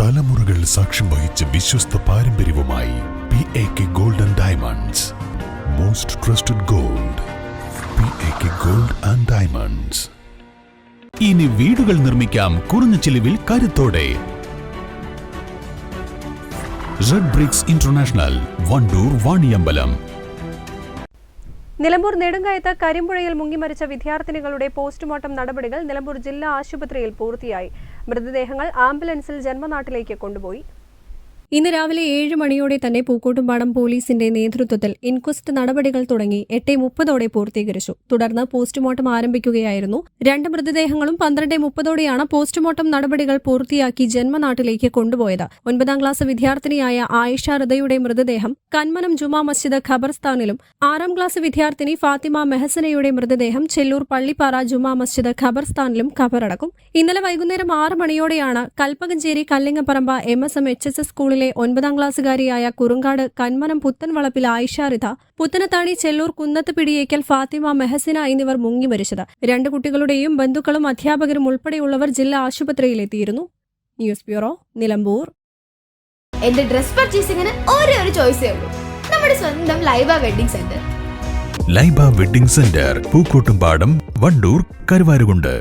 തലമുറകൾ സാക്ഷ്യം വഹിച്ച വിശ്വസ്ത പാരമ്പര്യവുമായി P A K golden diamonds most trusted gold P A K gold and diamonds ഇനി വീടുകൾ നിർമ്മിക്കാം കുറഞ്ഞ ചിലവിൽ കരുത്തോടെ. Red bricks international Wandoor Vaniyambalam Nilambur നെടുങ്കയത്ത് കരിമ്പുഴയിൽ മുങ്ങിമരിച്ച വിദ്യാർത്ഥിനികളുടെ പോസ്റ്റ്മോർട്ടം നടപടികൾ നിലമ്പൂർ ജില്ലാ ആശുപത്രിയിൽ പൂർത്തിയായി. മൃതദേഹങ്ങൾ ആംബുലൻസിൽ ജന്മനാട്ടിലേക്ക് കൊണ്ടുപോയി. ഇന്ന് രാവിലെ ഏഴ് മണിയോടെ തന്നെ പൂക്കോട്ടുംപാടം പോലീസിന്റെ നേതൃത്വത്തിൽ ഇൻക്വസ്റ്റ് നടപടികൾ തുടങ്ങി എട്ട് മുപ്പതോടെ പൂർത്തീകരിച്ചു. തുടർന്ന് പോസ്റ്റ്മോർട്ടം ആരംഭിക്കുകയായിരുന്നു. രണ്ട് മൃതദേഹങ്ങളും പന്ത്രണ്ട് മുപ്പതോടെയാണ് പോസ്റ്റ്മോർട്ടം നടപടികൾ പൂർത്തിയാക്കി ജന്മനാട്ടിലേക്ക് കൊണ്ടുപോയത്. ഒൻപതാം ക്ലാസ് വിദ്യാർത്ഥിനിയായ ആയിഷ ഹൃദയുടെ മൃതദേഹം കന്മനം ജുമാ മസ്ജിദ് ഖബർസ്ഥാനിലും ആറാം ക്ലാസ് വിദ്യാർത്ഥിനി ഫാത്തിമ മെഹസനയുടെ മൃതദേഹം ചെല്ലൂർ പള്ളിപ്പാറ ജുമാ മസ്ജിദ് ഖബർസ്ഥാനിലും ഖബറടക്കും ഇന്നലെ വൈകുന്നേരം ആറ് മണിയോടെയാണ് Kalpakanchery Kallingaparamba M S M H S S സ്കൂളിലെ ഒൻപതാം ക്ലാസ്സുകാരിയായ കുറുങ്കാട് കന്മനം പുത്തൻവളപ്പിൽ ആയിഷാറിത പുത്തനത്താണി ചെല്ലൂർ കുന്നത്ത് പിടിയേക്കൽ ഫാത്തിമ മെഹസിന എന്നിവർ മുങ്ങി മരിച്ചത്. രണ്ട് കുട്ടികളുടെയും ബന്ധുക്കളും അധ്യാപകരും ഉൾപ്പെടെയുള്ളവർ ജില്ലാ ആശുപത്രിയിലെത്തിയിരുന്നു. News bureau Nilambur. എന്റെ ഡ്രസ് പർച്ചേസിംഗിന് ഒരേ ഒരു ചോയ്സേ ഉള്ളൂ. നമ്മുടെ സ്വന്തം Laiba wedding centre. Laiba wedding centre Pookkottumpadam Wandoor Karuvarakundu.